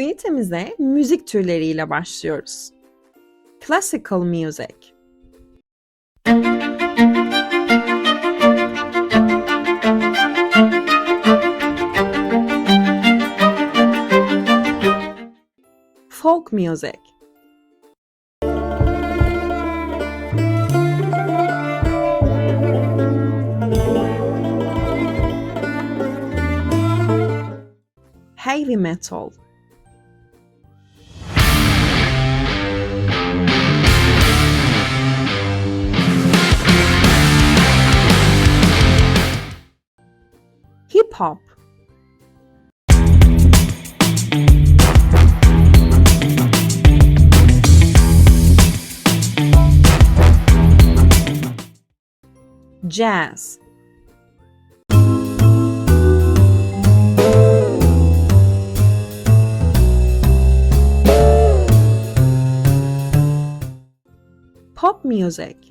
Ünitemize müzik türleriyle başlıyoruz. Classical music. Folk music. Heavy metal. Hop. Jazz. Pop music.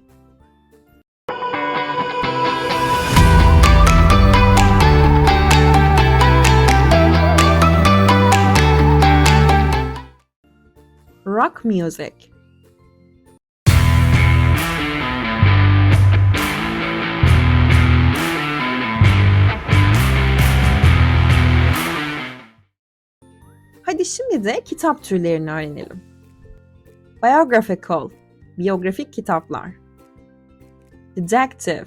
Rock music. Hadi şimdi de kitap türlerini öğrenelim. Biographical, biyografik kitaplar. Detective,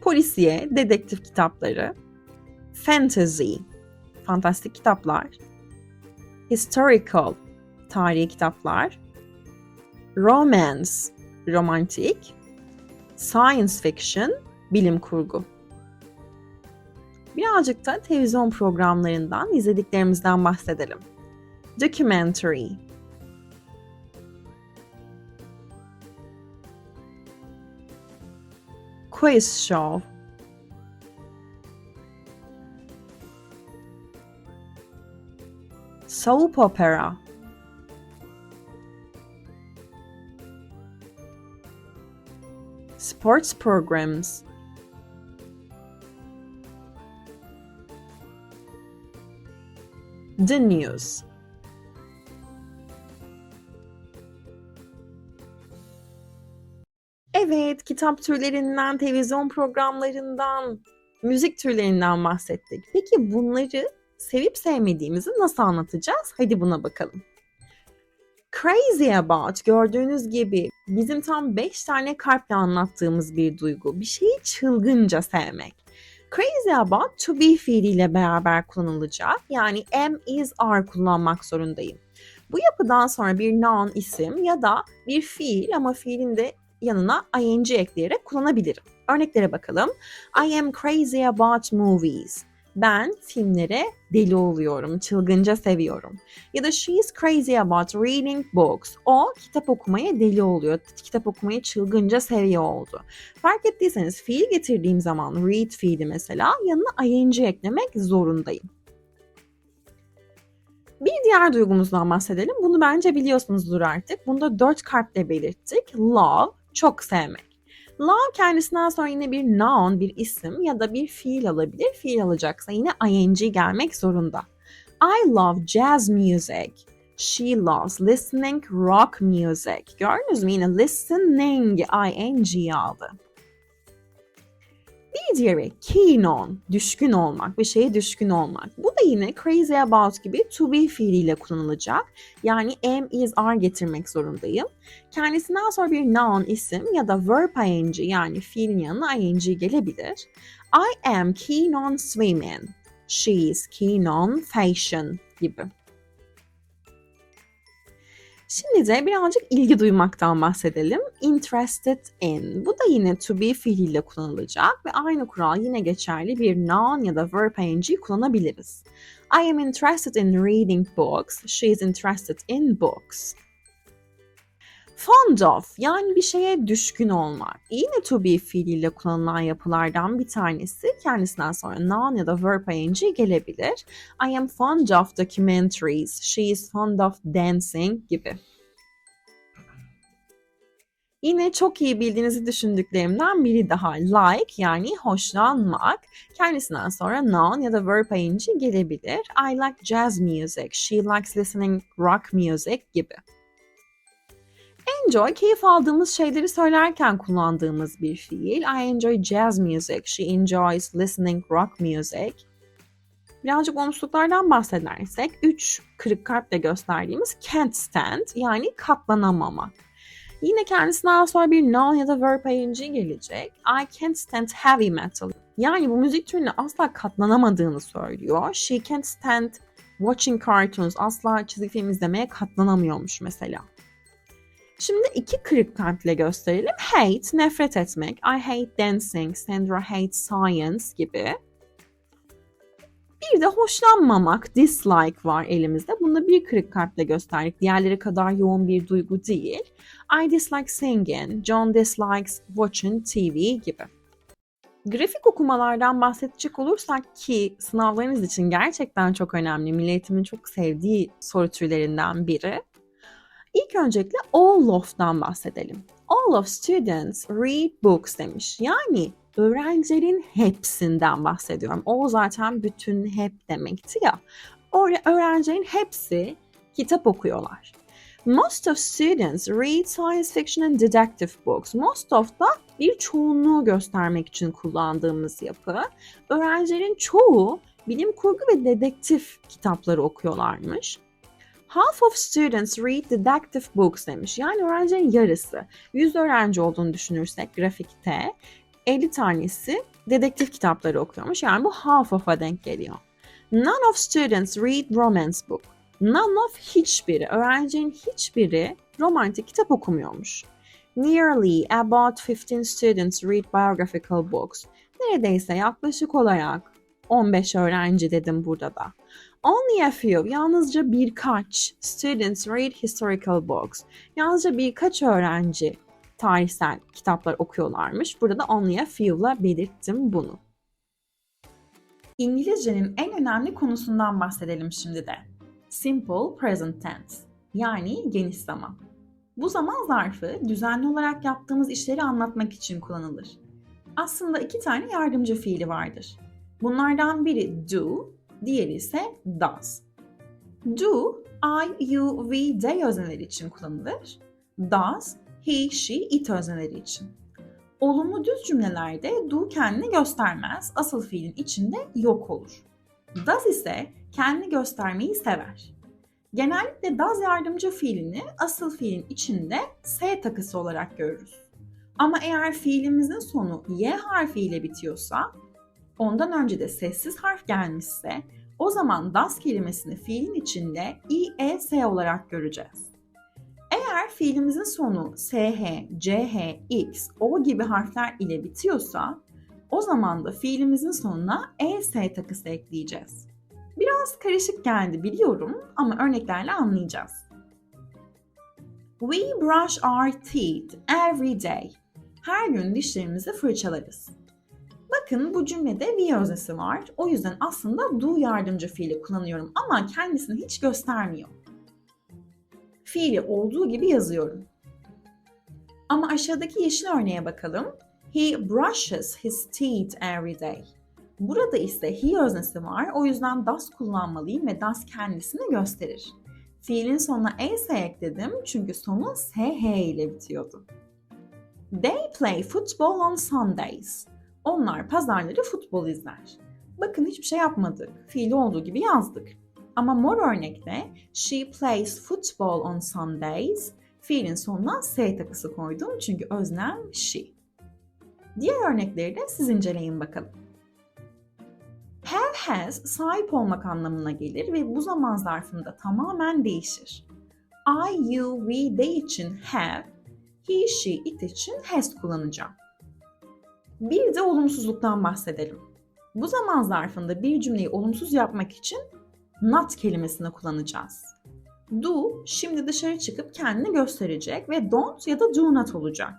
polisiye, dedektif kitapları. Fantasy, fantastik kitaplar. Historical, tarihi kitaplar. Romance, romantik. Science fiction, bilim kurgu. Birazcık da televizyon programlarından izlediklerimizden bahsedelim. Documentary, quiz show, soap opera, sports programs, the news. Evet, kitap türlerinden, televizyon programlarından, müzik türlerinden bahsettik. Peki bunları sevip sevmediğimizi nasıl anlatacağız? Hadi buna bakalım. Crazy about gördüğünüz gibi bizim tam 5 tane kalple anlattığımız bir duygu. Bir şeyi çılgınca sevmek. Crazy about to be fiiliyle beraber kullanılacak. Yani am, is, are kullanmak zorundayım. Bu yapıdan sonra bir noun isim ya da bir fiil ama fiilin de yanına ing ekleyerek kullanabilirim. Örneklere bakalım. I am crazy about movies. Ben filmlere deli oluyorum, çılgınca seviyorum. Ya da she is crazy about reading books. O kitap okumaya deli oluyor, kitap okumayı çılgınca seviyor oldu. Fark ettiyseniz fiil getirdiğim zaman read fiili mesela yanına ing eklemek zorundayım. Bir diğer duygumuzdan bahsedelim. Bunu bence biliyorsunuzdur artık. Bunu da dört kalple belirttik. Love, çok sevmek. Love kendisinden sonra yine bir noun, bir isim ya da bir fiil alabilir. Fiil alacaksa yine ing gelmek zorunda. I love jazz music. She loves listening rock music. Gördünüz mü yine listening ing aldı. Diğeri keen on, düşkün olmak, bir şeye düşkün olmak. Bu da yine crazy about gibi to be fiiliyle kullanılacak. Yani am, is, are getirmek zorundayım. Kendisinden sonra bir noun isim ya da verb ing yani fiilin yanına ing gelebilir. I am keen on swimming. She is keen on fashion gibi. Şimdi de birazcık ilgi duymaktan bahsedelim. Interested in. Bu da yine to be fiiliyle kullanılacak ve aynı kural yine geçerli bir noun ya da verb ing kullanabiliriz. I am interested in reading books. She is interested in books. Fond of yani bir şeye düşkün olmak. Yine to be fiiliyle kullanılan yapılardan bir tanesi. Kendisinden sonra noun ya da verb ing gelebilir. I am fond of documentaries. She is fond of dancing gibi. Yine çok iyi bildiğinizi düşündüklerimden biri daha like yani hoşlanmak. Kendisinden sonra noun ya da verb ing gelebilir. I like jazz music, she likes listening rock music gibi. Enjoy, keyif aldığımız şeyleri söylerken kullandığımız bir fiil. I enjoy jazz music, she enjoys listening rock music. Birazcık olumsuzluklardan bahsedersek, üç kırık kalple gösterdiğimiz can't stand yani katlanamamak. Yine kendisinden sonra bir noun ya da verb ing gelecek. I can't stand heavy metal. Yani bu müzik türüne asla katlanamadığını söylüyor. She can't stand watching cartoons. Asla çizgi film izlemeye katlanamıyormuş mesela. Şimdi iki kırık kalple gösterelim. Hate, nefret etmek. I hate dancing. Sandra hates science gibi. Bir de hoşlanmamak, dislike var elimizde. Bunu da bir kırık kalple gösterdik. Diğerleri kadar yoğun bir duygu değil. I dislike singing, John dislikes watching TV gibi. Grafik okumalardan bahsedecek olursak ki sınavlarınız için gerçekten çok önemli. Milli Eğitim'in çok sevdiği soru türlerinden biri. İlk öncelikle all of'dan bahsedelim. All of students read books demiş. Yani öğrencilerin hepsinden bahsediyorum. O zaten bütün hep demekti ya. Öğrencilerin hepsi kitap okuyorlar. Most of students read science fiction and detective books. Most of da bir çoğunluğu göstermek için kullandığımız yapı. Öğrencilerin çoğu bilim kurgu ve dedektif kitapları okuyorlarmış. Half of students read detective books demiş. Yani öğrencilerin yarısı. 100 öğrenci olduğunu düşünürsek grafikte 50 tanesi dedektif kitapları okuyormuş. Yani bu half of'a denk geliyor. None of students read romance book. None of hiçbiri, öğrencinin hiçbiri romantik kitap okumuyormuş. Nearly about 15 students read biographical books. Neredeyse yaklaşık olarak 15 öğrenci dedim burada da. Only a few, yalnızca birkaç students read historical books. Yalnızca birkaç öğrenci tarihsel kitaplar okuyorlarmış. Burada da only a few'la belirttim bunu. İngilizcenin en önemli konusundan bahsedelim şimdi de. Simple present tense yani geniş zaman. Bu zaman zarfı düzenli olarak yaptığımız işleri anlatmak için kullanılır. Aslında iki tane yardımcı fiili vardır. Bunlardan biri do, diğeri ise does. Do, I, you, we, they özneleri için kullanılır. Does, he, she, it özneleri için. Olumlu düz cümlelerde do kendini göstermez, asıl fiilin içinde yok olur. Does ise kendini göstermeyi sever. Genellikle does yardımcı fiilini asıl fiilin içinde s takısı olarak görürüz. Ama eğer fiilimizin sonu y harfiyle bitiyorsa, ondan önce de sessiz harf gelmişse, o zaman does kelimesini fiilin içinde i, e, s olarak göreceğiz. Eğer fiilimizin sonu sh, ch, x, o gibi harfler ile bitiyorsa, o zaman da fiilimizin sonuna es takısı ekleyeceğiz. Biraz karışık geldi biliyorum ama örneklerle anlayacağız. We brush our teeth every day. Her gün dişlerimizi fırçalarız. Bakın bu cümlede we öznesi var. O yüzden aslında do yardımcı fiili kullanıyorum ama kendisini hiç göstermiyor. Fiili olduğu gibi yazıyorum. Ama aşağıdaki yeşil örneğe bakalım. He brushes his teeth every day. Burada ise he öznesi var. O yüzden does kullanmalıyım ve does kendisini gösterir. Fiilin sonuna es ekledim çünkü sonu sh ile bitiyordu. They play football on Sundays. Onlar pazarları futbol izler. Bakın hiçbir şey yapmadık. Fiili olduğu gibi yazdık. Ama mor örnekte she plays football on Sundays fiilin sonuna s takısı koydum çünkü öznem she. Diğer örnekleri de siz inceleyin bakalım. Have has sahip olmak anlamına gelir ve bu zaman zarfında tamamen değişir. I, you, we, they için have, he, she, it için has kullanacağım. Bir de olumsuzluktan bahsedelim. Bu zaman zarfında bir cümleyi olumsuz yapmak için not kelimesini kullanacağız. Do şimdi dışarı çıkıp kendini gösterecek ve don't ya da do not olacak.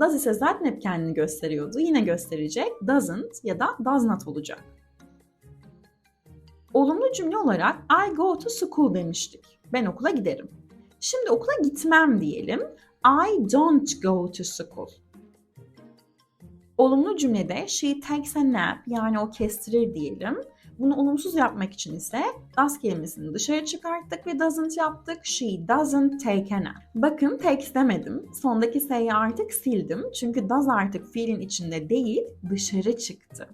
Does ise zaten hep kendini gösteriyordu. Yine gösterecek. Doesn't ya da does not olacak. Olumlu cümle olarak I go to school demiştik. Ben okula giderim. Şimdi okula gitmem diyelim. I don't go to school. Olumlu cümlede she takes a nap yani o kestirir diyelim. Bunu olumsuz yapmak için ise does kelimesini dışarı çıkarttık ve doesn't yaptık. She doesn't take a nap. Bakın takes demedim. Sondaki s'yi artık sildim. Çünkü does artık fiilin içinde değil dışarı çıktı.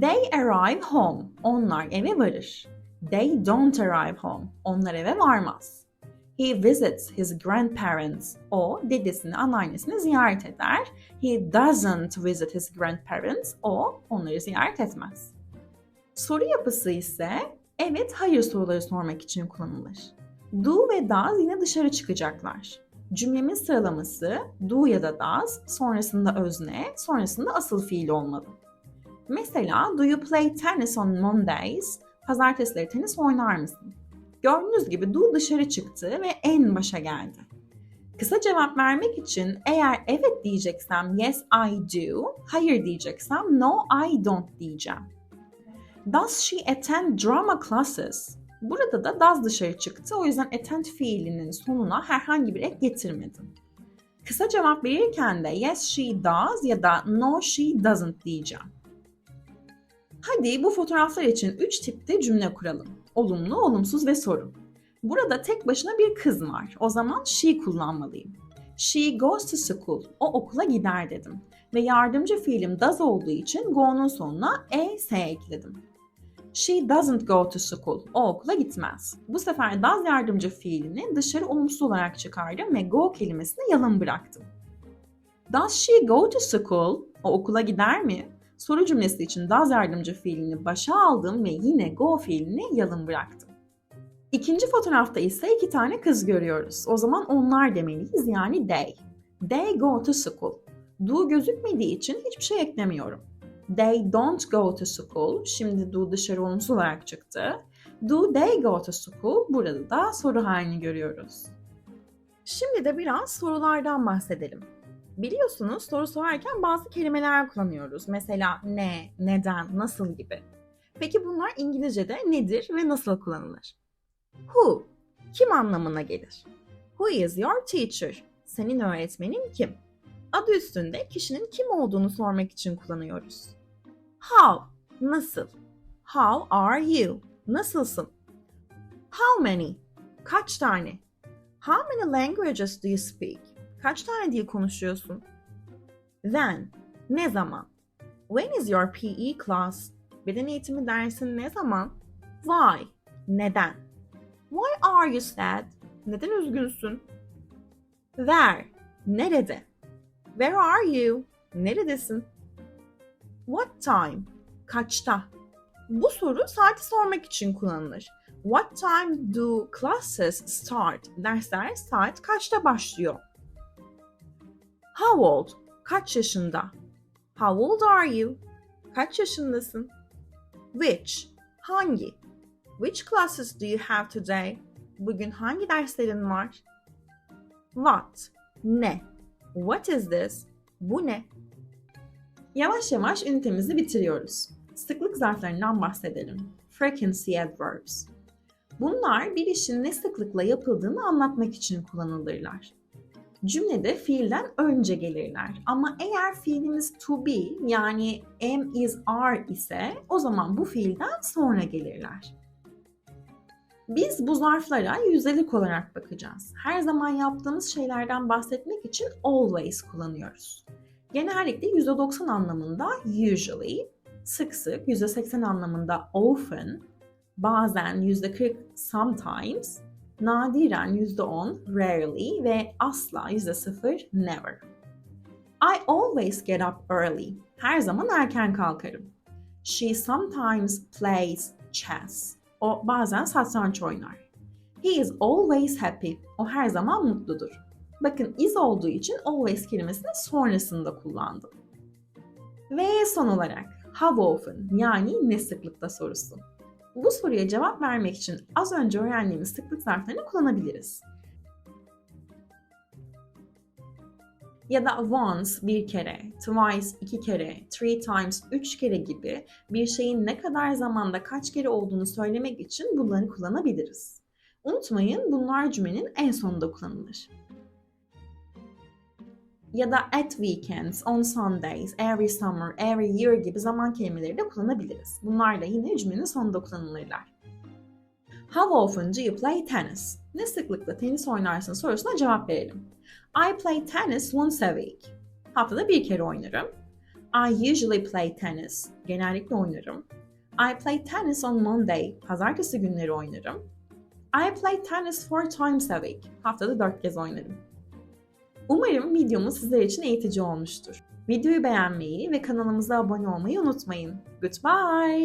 They arrive home. Onlar eve varır. They don't arrive home. Onlar eve varmaz. He visits his grandparents. O dedesini, anneannesini ziyaret eder. He doesn't visit his grandparents. O onları ziyaret etmez. Soru yapısı ise evet hayır soruları sormak için kullanılır. Do ve does yine dışarı çıkacaklar. Cümlemin sıralaması do ya da does, sonrasında özne, sonrasında asıl fiil olmalı. Mesela do you play tennis on Mondays? Pazartesileri tenis oynar mısın? Gördüğünüz gibi do dışarı çıktı ve en başa geldi. Kısa cevap vermek için eğer evet diyeceksem yes I do, hayır diyeceksem no I don't diyeceğim. Does she attend drama classes? Burada da does dışarı çıktı. O yüzden attend fiilinin sonuna herhangi bir ek getirmedim. Kısa cevap verirken de yes she does ya da no she doesn't diyeceğim. Hadi bu fotoğraflar için 3 tipte cümle kuralım. Olumlu, olumsuz ve soru. Burada tek başına bir kız var. O zaman she kullanmalıyım. She goes to school. O okula gider dedim. Ve yardımcı fiilim does olduğu için go'nun sonuna e, s ekledim. She doesn't go to school. O okula gitmez. Bu sefer does yardımcı fiilini dışarı olumsuz olarak çıkardım ve go kelimesini yalın bıraktım. Does she go to school? O okula gider mi? Soru cümlesi için does yardımcı fiilini başa aldım ve yine go fiilini yalın bıraktım. İkinci fotoğrafta ise iki tane kız görüyoruz. O zaman onlar demeliyiz yani they. They go to school. Do gözükmediği için hiçbir şey eklemiyorum. They don't go to school. Şimdi do dışarı olumsuz olarak çıktı. Do they go to school? Burada da soru halini görüyoruz. Şimdi de biraz sorulardan bahsedelim. Biliyorsunuz soru sorarken bazı kelimeler kullanıyoruz. Mesela ne, neden, nasıl gibi. Peki bunlar İngilizce'de nedir ve nasıl kullanılır? Who, kim anlamına gelir? Who is your teacher? Senin öğretmenin kim? Adı üstünde kişinin kim olduğunu sormak için kullanıyoruz. How, nasıl? How are you? Nasılsın? How many? Kaç tane? How many languages do you speak? Kaç tane dil konuşuyorsun? When, ne zaman? When is your PE class? Beden eğitimi dersin ne zaman? Why, neden? Why are you sad? Neden üzgünsün? Where, nerede? Where are you? Neredesin? What time? Kaçta? Bu soru saati sormak için kullanılır. What time do classes start? Dersler saat kaçta başlıyor? How old? Kaç yaşında? How old are you? Kaç yaşındasın? Which? Hangi? Which classes do you have today? Bugün hangi derslerin var? What? Ne? What is this? Bu ne? Yavaş yavaş ünitemizi bitiriyoruz. Sıklık zarflarından bahsedelim. Frequency adverbs. Bunlar bir işin ne sıklıkla yapıldığını anlatmak için kullanılırlar. Cümlede fiilden önce gelirler. Ama eğer fiilimiz to be yani am, is, are ise o zaman bu fiilden sonra gelirler. Biz bu zarflara yüzdelik olarak bakacağız. Her zaman yaptığımız şeylerden bahsetmek için always kullanıyoruz. Genellikle %90 anlamında usually, sık sık %80 anlamında often, bazen %40 sometimes, nadiren %10 rarely ve asla %0 never. I always get up early. Her zaman erken kalkarım. She sometimes plays chess. O bazen satranç oynar. He is always happy. O her zaman mutludur. Bakın is olduğu için always kelimesini sonrasında kullandım. Ve son olarak how often yani ne sıklıkta sorusu. Bu soruya cevap vermek için az önce öğrendiğimiz sıklık zarflarını kullanabiliriz. Ya da once bir kere, twice iki kere, three times üç kere gibi bir şeyin ne kadar zamanda kaç kere olduğunu söylemek için bunları kullanabiliriz. Unutmayın bunlar cümlenin en sonunda kullanılır. Ya da at weekends, on Sundays, every summer, every year gibi zaman kelimeleri de kullanabiliriz. Bunlar da yine cümlenin sonunda kullanılırlar. How often do you play tennis? Ne sıklıkla tenis oynarsın sorusuna cevap verelim. I play tennis once a week. Haftada bir kere oynarım. I usually play tennis. Genellikle oynarım. I play tennis on Monday. Pazartesi günleri oynarım. I play tennis four times a week. Haftada dört kez oynarım. Umarım videomuz sizler için eğitici olmuştur. Videoyu beğenmeyi ve kanalımıza abone olmayı unutmayın. Goodbye!